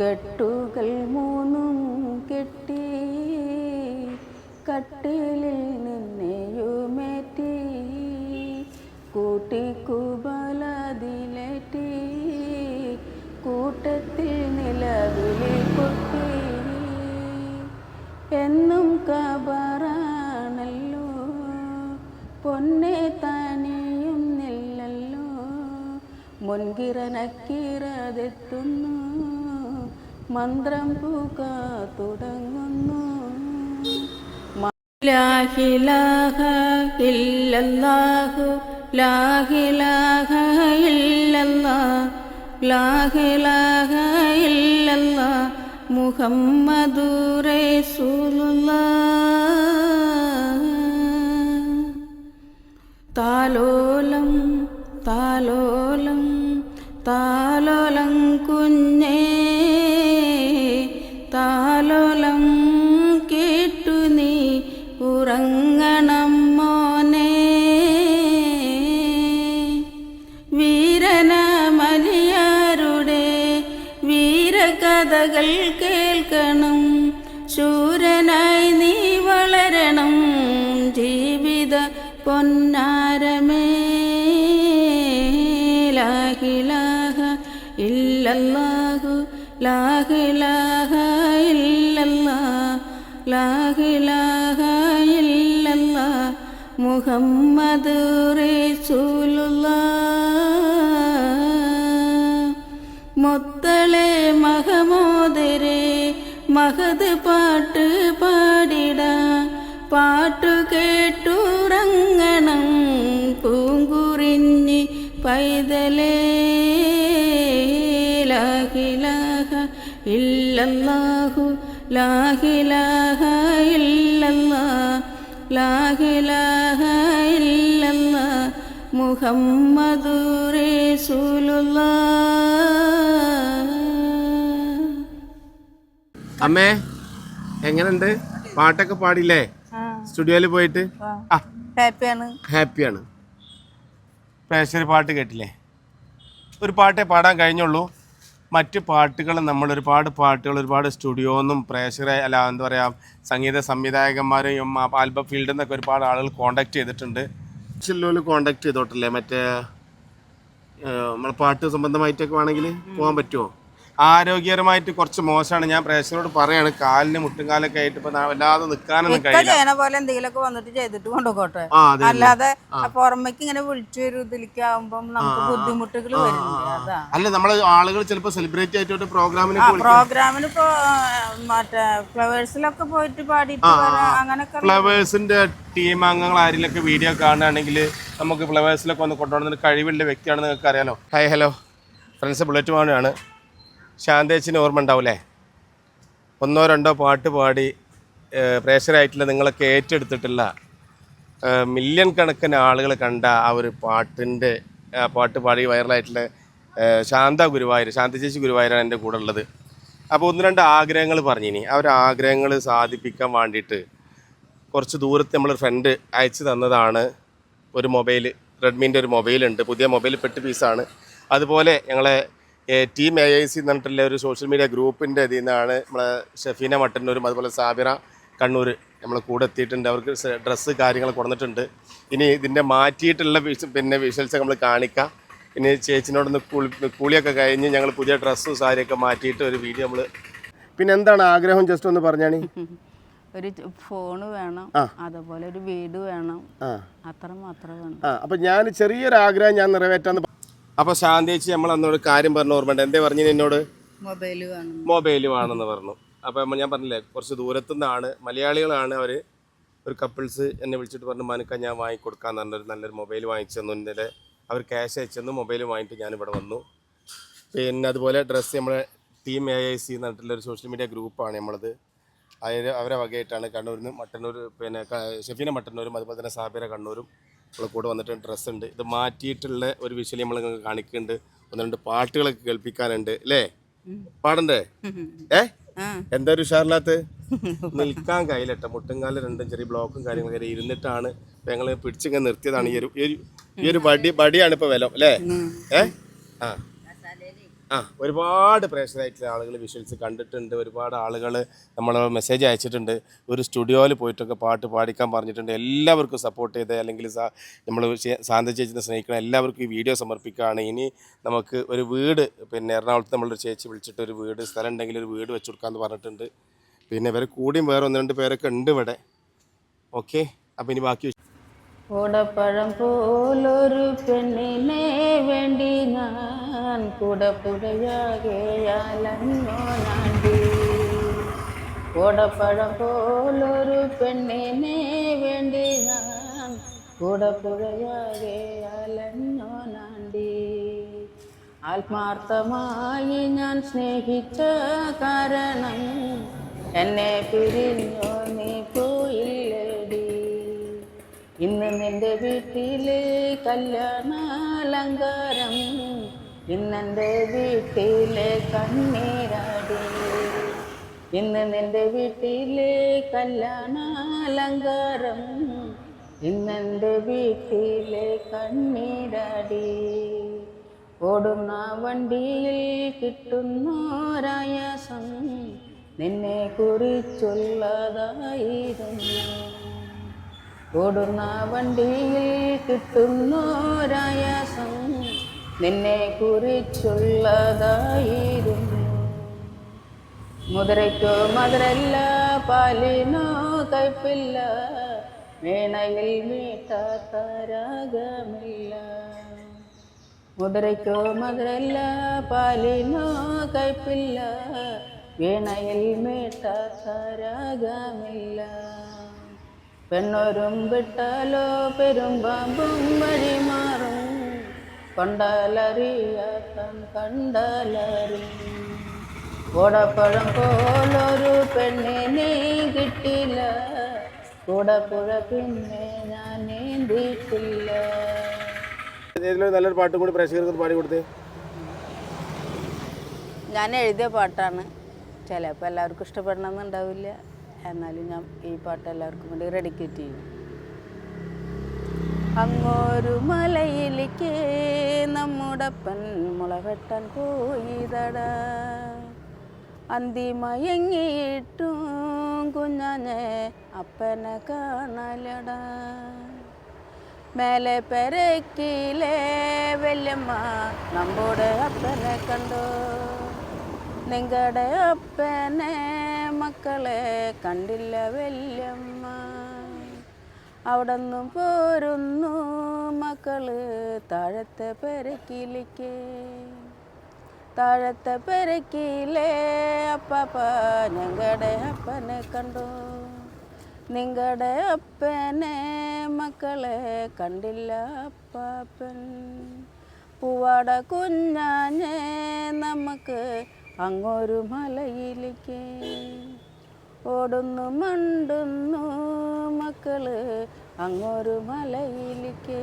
കെട്ടുകൾ മൂന്നും കെട്ടി കട്ടിലിൽ നിന്നെയുമേറ്റി കൂട്ടിക്കുബലതിലേറ്റി കൂട്ടത്തിൽ നിലവിളി കൊട്ടി. എന്നും കബറാണല്ലോ പൊന്നെ തനിയും നില്ലല്ലോ മുൻകിറനക്കിറതെത്തുന്നു മന്ത്രം പൂക്ക തുടങ്ങുന്നു മുഹമ്മദു താലോലം ശൂരനായി നീ വളരണം. ജീവിത പൊന്നാരമേലാഹിലാഹ ഇല്ലാഹു ലാഹിലാഹ ഇല്ലല്ലാ ലാഹിലാഹ ഇല്ലല്ലാ. മുഹമ്മദ് റസൂലുള്ളാഹ് മഹമോ മഹമോദരെ മഹത് പാട്ട് പാടിട. പാട്ടു കേട്ടുറങ്ങണം പൂങ്കുറിഞ്ഞി പൈതലേ. ലാഹിലാഹ ഇല്ലല്ലാഹു ലാഹിലാഹ ഇല്ലല്ലാ ലാഹിലാഹ ഇല്ലല്ലാ. മുഹമ്മദു റസൂലുള്ളാഹ് അമ്മേ എങ്ങനെയുണ്ട്? പാട്ടൊക്കെ പാടില്ലേ സ്റ്റുഡിയോയിൽ പോയിട്ട്? ഹാപ്പിയാണ്. ഹാപ്പിയാണ്. പ്രേക്ഷകർ പാട്ട് കേട്ടില്ലേ? ഒരു പാട്ടേ പാടാൻ കഴിഞ്ഞുള്ളൂ. മറ്റ് പാട്ടുകൾ നമ്മൾ ഒരുപാട് പാട്ടുകൾ ഒരുപാട് സ്റ്റുഡിയോന്നും പ്രേക്ഷകരെ അല്ല എന്താ പറയുക സംഗീത സംവിധായകന്മാരെയും ആൽബം ഫീൽഡിൽ നിന്നൊക്കെ ഒരുപാട് ആളുകൾ കോണ്ടാക്ട് ചെയ്തിട്ടുണ്ട്. ചില്ലോൽ കോണ്ടാക്ട് ചെയ്തോട്ടല്ലേ? മറ്റേ നമ്മൾ പാട്ട് സംബന്ധമായിട്ടൊക്കെ വേണമെങ്കിൽ പോകാൻ പറ്റുമോ? ആരോഗ്യപരമായിട്ട് കുറച്ച് മോശമാണ്. ഞാൻ പ്രേക്ഷകരോട് പറയാണ് കാലിന് മുട്ടുകാലൊക്കെ ആയിട്ട് ഇപ്പൊ വല്ലാതെ നിൽക്കാനൊന്നും കഴിയില്ല. പോലെ എന്തെങ്കിലുമൊക്കെ വന്നിട്ട് ചെയ്തിട്ട് കൊണ്ടുപോട്ടെ അല്ലാതെ പുറമേക്ക് ഇങ്ങനെ വിളിച്ചു വരും ഇതിലേക്കാവുമ്പം നമുക്ക് ബുദ്ധിമുട്ടുകൾ വരുന്നുണ്ട് അല്ല നമ്മളെ ആളുകൾ ചിലപ്പോൾ സെലിബ്രേറ്റ് ആയിട്ട് പ്രോഗ്രാമിന് പ്രോഗ്രാമിന് ഇപ്പോ മറ്റേ ഫ്ലവേഴ്സിലൊക്കെ പോയിട്ട് പാടിയിട്ട് വരാ അങ്ങനൊക്കെ ഫ്ലവേഴ്സിന്റെ ടീം അംഗങ്ങൾ ആരെങ്കിലൊക്കെ വീഡിയോ കാണുകയാണെങ്കിൽ നമുക്ക് ഫ്ലവേഴ്സിലൊക്കെ ഒന്ന് കൊണ്ടുപോകുന്ന കഴിവുള്ള വ്യക്തിയാണ് നിങ്ങൾക്ക് അറിയാലോ ഹൈ ഹലോ ഫ്രണ്ട്സ് ബുള്ളറ്റ് വാണാണ് ശാന്തേച്ചിന് ഓർമ്മ ഉണ്ടാവില്ലേ ഒന്നോ രണ്ടോ പാട്ട് പാടി ഏഹ്, പ്രേക്ഷകരായിട്ടുള്ള നിങ്ങളൊക്കെ ഏറ്റെടുത്തിട്ടുള്ള ഏഹ്, മില്യൺ കണക്കിന് ആളുകൾ കണ്ട ആ ഒരു പാട്ടിന്റെ പാട്ട് പാടി വൈറലായിട്ടുള്ള ശാന്ത ഗുരുവായൂർ ശാന്ത ചേച്ചി ഗുരുവായൂരാണ് എന്റെ കൂടെ ഉള്ളത്. അപ്പോൾ ഒന്ന് രണ്ട് ആഗ്രഹങ്ങൾ പറഞ്ഞിനി. ആ ഒരു ആഗ്രഹങ്ങൾ സാധിപ്പിക്കാൻ വേണ്ടിയിട്ട് കുറച്ച് ദൂരത്ത് നമ്മൾ ഫ്രണ്ട് അയച്ചു തന്നതാണ്. ഒരു മൊബൈൽ റെഡ്മീന്റെ ഒരു മൊബൈലുണ്ട് പുതിയ മൊബൈൽ പെട്ട് പീസാണ് അതുപോലെ ഞങ്ങളെ ടീം എ ഐ സി എന്ന് പറഞ്ഞിട്ടുള്ള ഒരു സോഷ്യൽ മീഡിയ ഗ്രൂപ്പിന്റെ ഇതിൽ നിന്നാണ് നമ്മളെ ഷഫീന മട്ടന്നൂരും അതുപോലെ സാബിറ കണ്ണൂർ നമ്മൾ കൂടെ എത്തിയിട്ടുണ്ട്. അവർക്ക് ഡ്രസ്സ് കാര്യങ്ങൾ കൊടുത്തിട്ടുണ്ട്. ഇനി ഇതിന്റെ മാറ്റിയിട്ടുള്ള വിഷ- പിന്നെ വിഷ്വൽസ് നമ്മൾ കാണിക്കാം. ഇനി ചേച്ചിനോടൊന്ന് കുളി കുളിയൊക്കെ കഴിഞ്ഞ് ഞങ്ങൾ പുതിയ ഡ്രസ്സും സാരിയൊക്കെ മാറ്റിയിട്ട് ഒരു വീഡിയോ നമ്മൾ പിന്നെ എന്താണ് ആഗ്രഹം? ജസ്റ്റ് ഒന്ന് പറഞ്ഞാണി. ഒരു ഫോണ് വേണം അതുപോലെ ഒരു വീട് വേണം അത്ര മാത്രം വേണം. അപ്പൊ ഞാൻ ചെറിയൊരു ആഗ്രഹം ഞാൻ നിറവേറ്റാന്ന് അപ്പൊ ശാന്തേച്ചി നമ്മൾ അന്നോട് കാര്യം പറഞ്ഞു ഓർമ്മയുണ്ട്. എന്തേ പറഞ്ഞു എന്നോട്? മൊബൈൽ വേണമെന്ന് പറഞ്ഞു. അപ്പൊ ഞാൻ പറഞ്ഞില്ലേ കുറച്ച് ദൂരത്തു നിന്നാണ് മലയാളികളാണ് അവർ ഒരു കപ്പിൾസ് എന്നെ വിളിച്ചിട്ട് പറഞ്ഞു മനുക്ക ഞാൻ വാങ്ങിക്കൊടുക്കാന്ന് പറഞ്ഞൊരു നല്ലൊരു മൊബൈൽ വാങ്ങിച്ചെന്നു ഇന്നലെ അവർ ക്യാഷ് അയച്ചെന്നു മൊബൈൽ വാങ്ങിയിട്ട് ഞാൻ ഇവിടെ വന്നു. പിന്നെ അതുപോലെ ഡ്രസ്സ് നമ്മളെ ടീം എ ഐ സി എന്ന് സോഷ്യൽ മീഡിയ ഗ്രൂപ്പാണ് നമ്മളത്. അതിൽ അവരെ വകയായിട്ടാണ് കണ്ണൂരിൽ നിന്ന് മട്ടന്നൂർ പിന്നെ ഷെഫീന മട്ടന്നൂരും അതുപോലെ തന്നെ സാബിര കണ്ണൂരും നമ്മളെ കൂടെ വന്നിട്ട് ഡ്രസ്സ് ഉണ്ട്. ഇത് മാറ്റിയിട്ടുള്ള ഒരു വിഷയം നമ്മൾ നിങ്ങൾക്ക് കാണിക്കുന്നുണ്ട് ഒന്ന് രണ്ട് പാട്ടുകളൊക്കെ കേൾപ്പിക്കാനുണ്ട് അല്ലേ പാടണ്ടേ? ഏ? എന്താ ഒരു ഉഷാറില്ലാത്ത? നിൽക്കാൻ കഴിയില്ലട്ടോ. മുട്ടുംകാൽ രണ്ടും ചെറിയ ബ്ലോക്കും കാര്യങ്ങളൊക്കെ ഇരുന്നിട്ടാണ് ഞങ്ങൾ പിടിച്ചിങ്ങനെ നിർത്തിയതാണ്. ഈ ഒരു ഈ ഒരു- വടി വടിയാണ് ഇപ്പൊ വില അല്ലേ ഏ? ആ. ഒരുപാട് പ്രേക്ഷകരായിട്ടുള്ള ആളുകൾ വിഷ്വൽസ് കണ്ടിട്ടുണ്ട്. ഒരുപാട് ആളുകൾ നമ്മൾ മെസ്സേജ് അയച്ചിട്ടുണ്ട്. ഒരു സ്റ്റുഡിയോയിൽ പോയിട്ടൊക്കെ പാട്ട് പാടിക്കാൻ പറഞ്ഞിട്ടുണ്ട്. എല്ലാവർക്കും സപ്പോർട്ട് ചെയ്ത് അല്ലെങ്കിൽ നമ്മൾ ശാന്ത ചേച്ചിനെ സ്നേഹിക്കണം എല്ലാവർക്കും ഈ വീഡിയോ സമർപ്പിക്കുകയാണ്. ഇനി നമുക്ക് ഒരു വീട് പിന്നെ എറണാകുളത്ത് നമ്മളൊരു ചേച്ചി വിളിച്ചിട്ട് ഒരു വീട് സ്ഥലം ഉണ്ടെങ്കിൽ ഒരു വീട് വെച്ച് കൊടുക്കാമെന്ന് പറഞ്ഞിട്ടുണ്ട്. പിന്നെ ഇവർ കൂടിയും വേറെ ഒന്ന് രണ്ട് പേരൊക്കെ ഉണ്ട് ഇവിടെ. ഓക്കെ അപ്പം ഇനി ബാക്കി ഓടപ്പഴം പോലൊരു പെണ്ണിനെ വേണ്ടി ഞാൻ കൂടപ്പുഴയാകെയാലോ നാണ്ടി. കൂടപ്പഴം പോലൊരു പെണ്ണിനെ വേണ്ടി ഞാൻ കൂടപ്പുഴയാകെയാലോ നാണ്ടി. ആത്മാർത്ഥമായി ഞാൻ സ്നേഹിച്ച കാരണം എന്നെ പിരിഞ്ഞോ നീ പോയില്ലേടി. ഇന്ന് നിന്റെ വീട്ടിൽ കല്യാണാലങ്കാരം ഇന്നെന്റെ വീട്ടിലെ കണ്ണീരാടി. ഇന്ന് നിന്റെ വീട്ടിലെ കല്യാണാലങ്കാരം ഇന്നെന്റെ വീട്ടിലെ കണ്ണീരാടി. ഓടുന്ന വണ്ടിയിൽ കിട്ടുന്നോരായാസം നിന്നെ കുറിച്ചുള്ളതായിരുന്നു. ഓടുന്ന വണ്ടിയിൽ കിട്ടുന്നോരായാസം നിന്നെ കുറിച്ചുള്ളതായിരുന്നു മുതിരയ്ക്കോ മധുരല്ല പാലിനോ കയ്പില്ല വീണയിൽ മീട്ടാത്ത രാഗമില്ല മുതിരയ്ക്കോ മധുരല്ല പാലിനോ കയ്പില്ല വീണയിൽ മീട്ടാത്ത രാഗമില്ല പെണ്ണൊരും വിട്ടാലോ പെരുമ്പാമ്പും വഴി മാറും കൊണ്ടാലറിയാത്തം കണ്ടലറി. ഓടപ്പഴം പോലൊരു പെണ്ണിനെ കിട്ടില്ല. കൂടപ്പുഴ പിന്നെ ഞാൻ നീന്തിയിട്ടില്ല ഏതെങ്കിലും നല്ലൊരു പാട്ട് കൂടി പ്രേക്ഷകർക്ക് പാടി കൊടുത്തേ. ഞാൻ എഴുതിയ പാട്ടാണ്. ചിലപ്പോൾ എല്ലാവർക്കും ഇഷ്ടപ്പെടണമെന്നുണ്ടാവില്ല. എന്നാലും ഞാൻ ഈ പാട്ട് എല്ലാവർക്കും വേണ്ടി റെഡിക്കേറ്റ് ചെയ്യും. അങ്ങോരു മലയിലേക്ക് പൻ വെട്ടാൻ പോയിതട അന്തിമയങ്ങിയിട്ടും കുഞ്ഞനെ അപ്പനെ കാണലട. മേലെ പെരക്കിലെ വല്യമ്മ നമ്മുടെ അപ്പനെ കണ്ടോ. നിങ്ങളുടെ അപ്പനെ മക്കളെ കണ്ടില്ല വല്യമ്മ. അവിടെ പോരുന്നു മക്കൾ താഴത്തെ പെരക്കിലേക്ക്. താഴത്തെ പെരക്കിലേ അപ്പാപ്പ ഞങ്ങളുടെ അപ്പനെ കണ്ടു. നിങ്ങളുടെ അപ്പനെ മക്കളെ കണ്ടില്ല അപ്പാപ്പൻ. പൂവാട കുഞ്ഞാഞ്ഞേ നമുക്ക് അങ്ങൊരു മലയിലേക്ക്. ഓടുന്നു മണ്ടുന്നു മക്കൾ അങ്ങൊരു മലയിലേക്ക്.